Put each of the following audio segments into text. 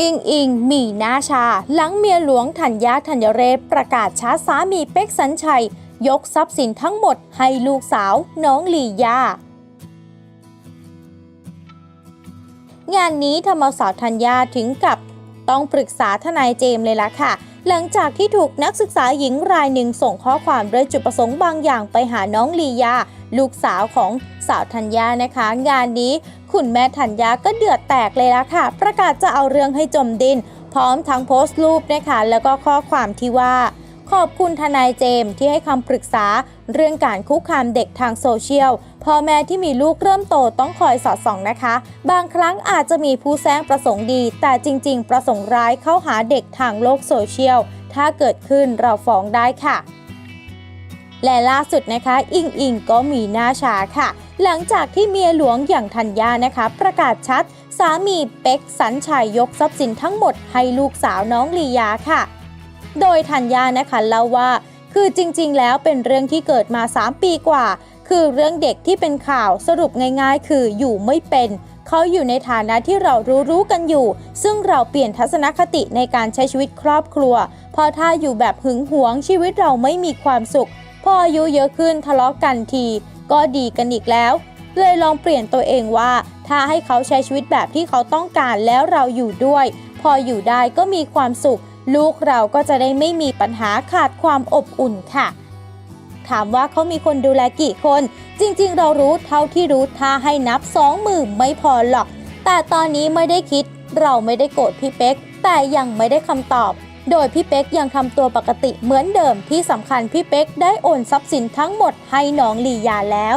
อิงอิงมีหน้าชา หลังเมียหลวงธัญญาธัญเรศประกาศช้าสามีเป๊กสัญชัย ยกทรัพย์สินทั้งหมดให้ลูกสาวน้องลียางานนี้ทำเอาสาวธัญญาถึงกับต้องปรึกษาทนายเจมเลยล่ะค่ะ หลังจากที่ถูกนักศึกษาหญิงรายหนึ่งส่งข้อความด้วยจุดประสงค์บางอย่างไปหาน้องลียา ลูกสาวของสาวธัญญานะคะ งานนี้ คุณแม่ธัญญาก็เดือดแตกเลยละค่ะ ประกาศจะเอาเรื่องให้จมดิน พร้อมทั้งโพสต์รูปนะคะแล้วก็ข้อความที่ว่า ขอบคุณทนายเจมส์ที่ให้คำปรึกษา เรื่องการคุกคามเด็กทางโซเชียลพ่อแม่ที่มีลูกเริ่มโตต้องคอยสอดส่องนะคะ บางครั้งอาจจะมีผู้แซงประสงค์ดี แต่จริง ๆ ประสงค์ร้ายเข้าหาเด็กทางโลกโซเชียลถ้าเกิดขึ้นเราฟ้องได้ค่ะ และล่าสุดนะคะ อิงอิงก็มีหน้าชาค่ะ หลังจากที่เมียหลวงอย่างธัญญานะคะ ประกาศชัด สามีเป็กสัญชัยยกทรัพย์สินทั้งหมดให้ลูกสาวน้องลียาค่ะ โดยธัญญานะคะเล่าว่า คือจริงๆ แล้วเป็นเรื่องที่เกิดมา 3 ปีกว่า คือเรื่องเด็กที่เป็นข่าวสรุปง่ายๆ คืออยู่ไม่เป็นเขาอยู่ในฐานะที่เรารู้ๆกันอยู่ ซึ่งเราเปลี่ยนทัศนคติในการใช้ชีวิตครอบครัว เพราะถ้าอยู่แบบหึงหวงชีวิตเราไม่มีความสุข ออายุเยอะขึ้นทะเลาะกันที ก็ดีกันอีกแล้ว เลยลองเปลี่ยนตัวเองว่า ถ้าให้เขาใช้ชีวิตแบบที่เขาต้องการแล้วเราอยู่ด้วย พออยู่ได้ก็มีความสุข ลูกเราก็จะได้ไม่มีปัญหาขาดความอบอุ่นค่ะ ถามว่าเขามีคนดูแลกี่คน จริงๆ เรารู้เท่าที่รู้ถ้าให้นับสองมือไม่พอหรอก แต่ตอนนี้ไม่ได้คิด เราไม่ได้โกรธพี่เป๊กแต่ยังไม่ได้คำตอบ โดยพี่เป๊กยังทำตัวปกติเหมือนเดิมที่สำคัญพี่เป๊กได้โอนทรัพย์สินทั้งหมดให้น้องลียาแล้ว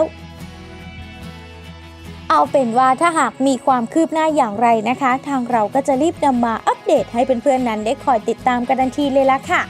เอาเป็นว่าถ้าหากมีความคืบหน้าอย่างไรนะคะ ทางเราก็จะรีบนำมาอัปเดตให้เพื่อนๆนั้นได้คอยติดตามกันทันทีเลยละค่ะ